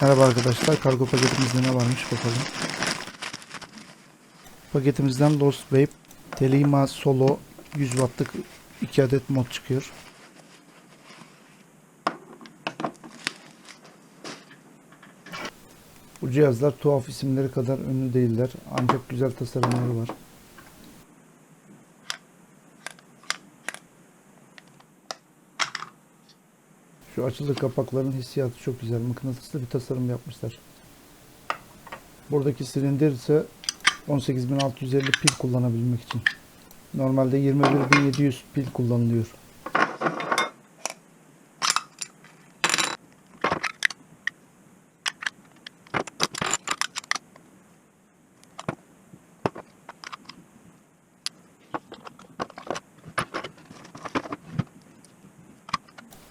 Merhaba arkadaşlar. Kargo paketimizde ne varmış bakalım. Paketimizden Lost Vape Telima Solo 100 wattlık 2 adet mod çıkıyor. Bu cihazlar tuhaf isimleri kadar ünlü değiller. Ancak güzel tasarımları var. Şu açılı kapakların hissiyatı çok güzel. Mıknatıslı bir tasarım yapmışlar. Buradaki silindir ise 18650 pil kullanabilmek için. Normalde 21700 pil kullanılıyor.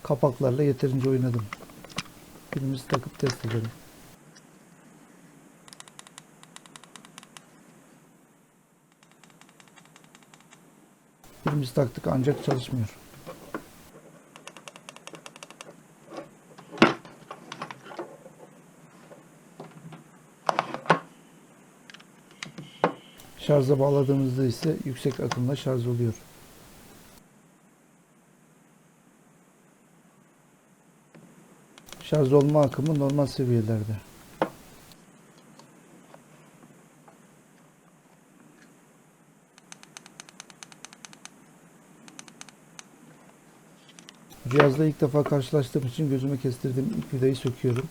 Kapaklarla yeterince oynadım. Pilimizi takıp test edelim. Pilimizi taktık ancak çalışmıyor. Şarja bağladığımızda ise yüksek akımla şarj oluyor. Şarj olma akımı normal seviyelerde. Cihazla ilk defa karşılaştığım için gözüme kestirdiğim ilk vidayı söküyorum.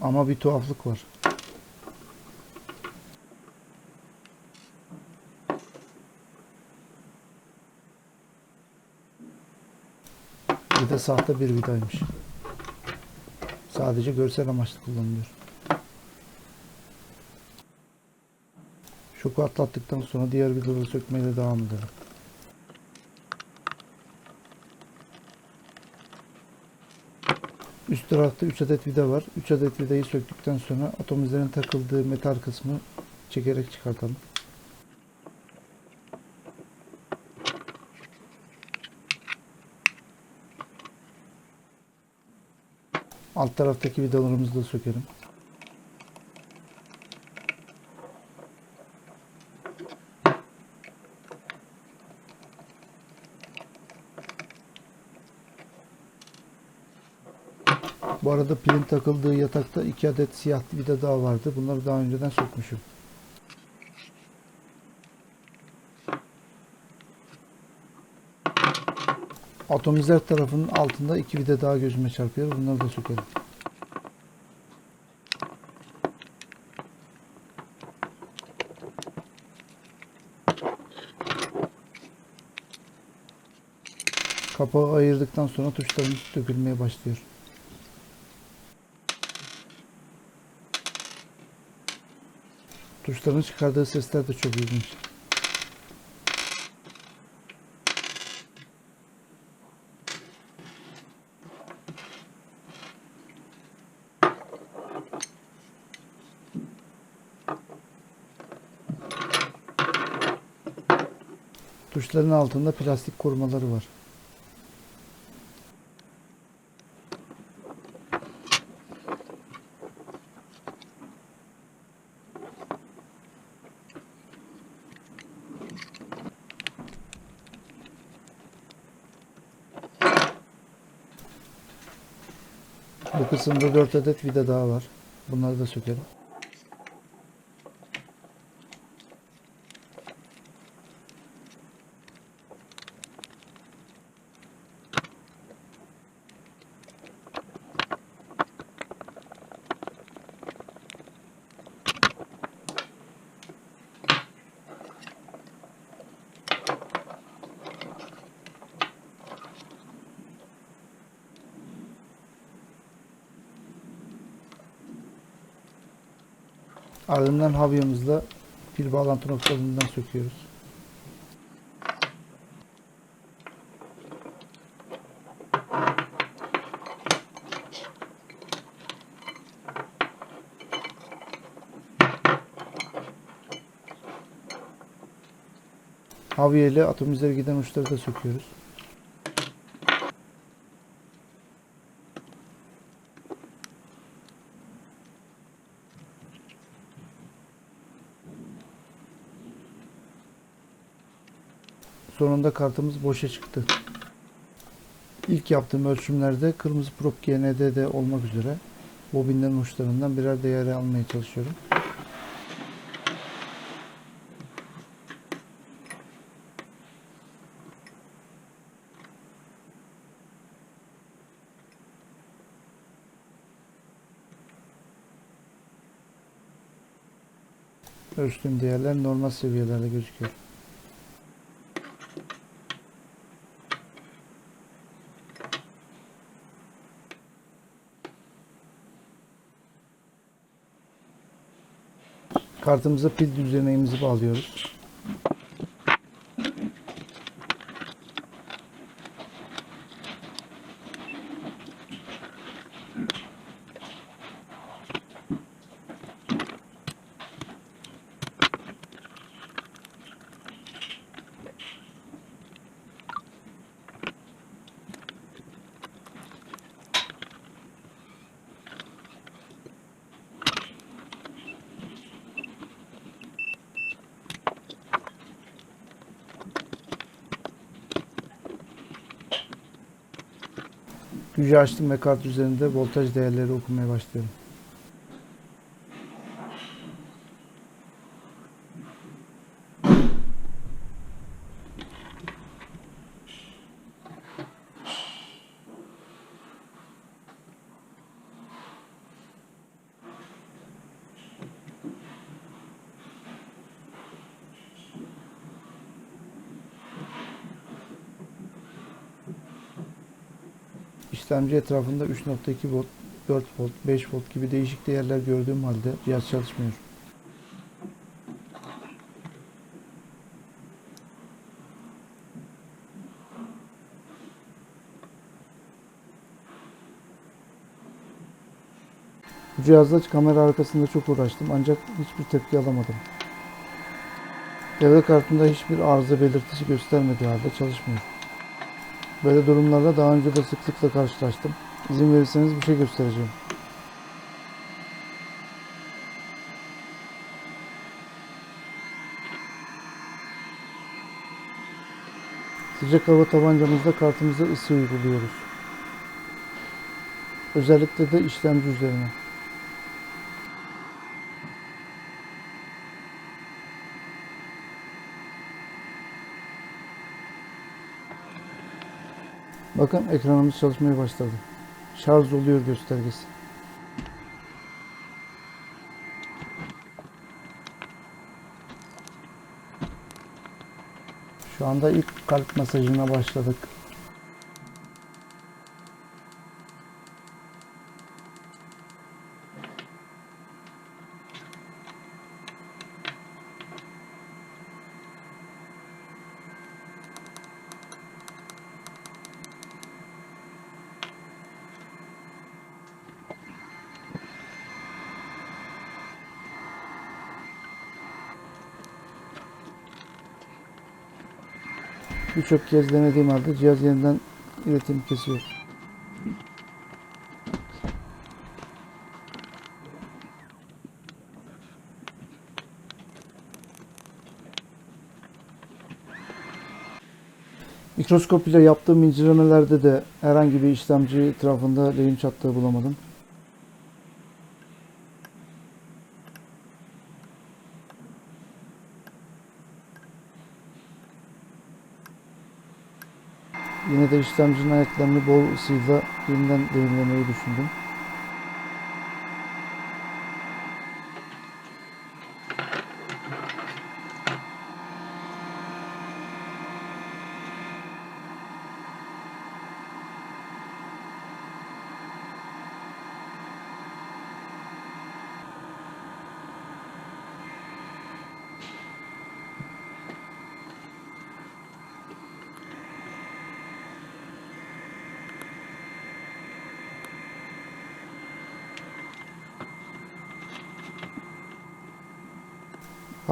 Ama bir tuhaflık var. Bir de sahte bir vidaymış. Sadece görsel amaçlı kullanılıyor. Şoku atlattıktan sonra diğer vidaları sökmeyle devam edelim. Üst tarafta 3 adet vida var. 3 adet vidayı söktükten sonra atomizlerin takıldığı metal kısmı çekerek çıkartalım. Alt taraftaki vidalarımızı da sökelim. Bu arada pilin takıldığı yatakta iki adet siyah vida daha vardı. Bunları daha önceden sökmüşüm. Atomizer tarafının altında iki vida daha gözüme çarpıyor. Bunları da sökelim. Kapağı ayırdıktan sonra tuşlarımız dökülmeye başlıyor. Tuşların çıkardığı sesler de çok ilginç. Tuşların altında plastik korumaları var. Bu kısımda 4 adet vida daha var. Bunları da sökelim. Ardından havyamızla pil bağlantı noktalarından söküyoruz. Havye ile atomizlere giden uçları da söküyoruz. Sonunda kartımız boşa çıktı. İlk yaptığım ölçümlerde kırmızı prop GND'de olmak üzere bobinlerin uçlarından birer değer almaya çalışıyorum. Ölçtüğüm değerler normal seviyelerde gözüküyor. Kartımıza pil düzeneğimizi bağlıyoruz. Gücü açtım ve kart üzerinde voltaj değerleri okumaya başlıyorum. İşlemci etrafında 3.2 volt, 4 volt, 5 volt gibi değişik değerler gördüğüm halde cihaz çalışmıyor. Bu cihazla kamera arkasında çok uğraştım ancak hiçbir tepki alamadım. Devre kartında hiçbir arıza belirtisi göstermediği halde çalışmıyor. Böyle durumlarla daha önce de sıklıkla karşılaştım. İzin verirseniz bir şey göstereceğim. Sıcak hava tabancamızda kartımıza ısı uyguluyoruz. Özellikle de işlemci üzerine. Bakın ekranımız çalışmaya başladı. Şarj oluyor göstergesi. Şu anda ilk kalp masajına başladık. Birçok kez denediğim halde cihaz yeniden iletim kesiyor. Mikroskop ile yaptığım incelemelerde de herhangi bir işlemci etrafında lehim çatlığı bulamadım. Yine de işlemcinin ayaklarını bol ısıyla yeniden lehimlemeyi düşündüm.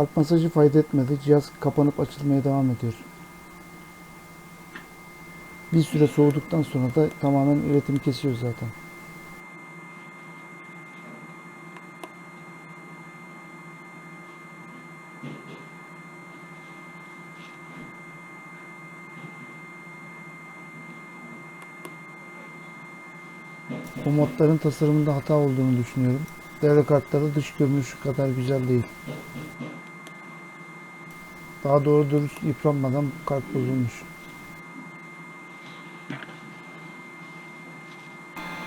Kalp masajı fayda etmedi. Cihaz kapanıp açılmaya devam ediyor. Bir süre soğuduktan sonra da tamamen üretimi kesiyor zaten. Bu modların tasarımında hata olduğunu düşünüyorum. Devre kartları dış görünüşü kadar güzel değil. Daha doğru dürüst yıpranmadan kart bozulmuş.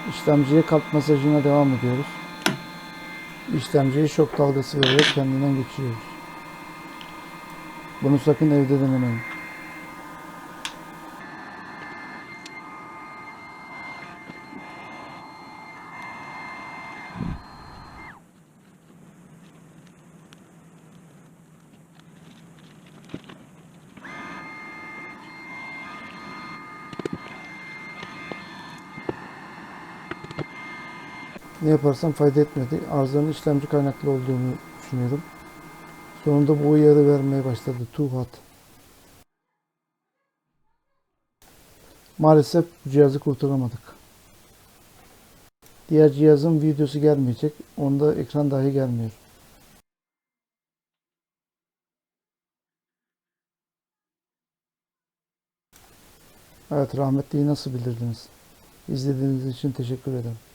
İşlemciye kalp masajına devam ediyoruz. İşlemciye şok dalgası vererek kendinden geçiriyoruz. Bunu sakın evde denemeyin. Ne yaparsam fayda etmedi. Arızanın işlemci kaynaklı olduğunu düşünüyorum. Sonunda bu uyarı vermeye başladı. Too hot. Maalesef bu cihazı kurtaramadık. Diğer cihazın videosu gelmeyecek. Onda ekran dahi gelmiyor. Evet rahmetliyi nasıl bilirdiniz? İzlediğiniz için teşekkür ederim.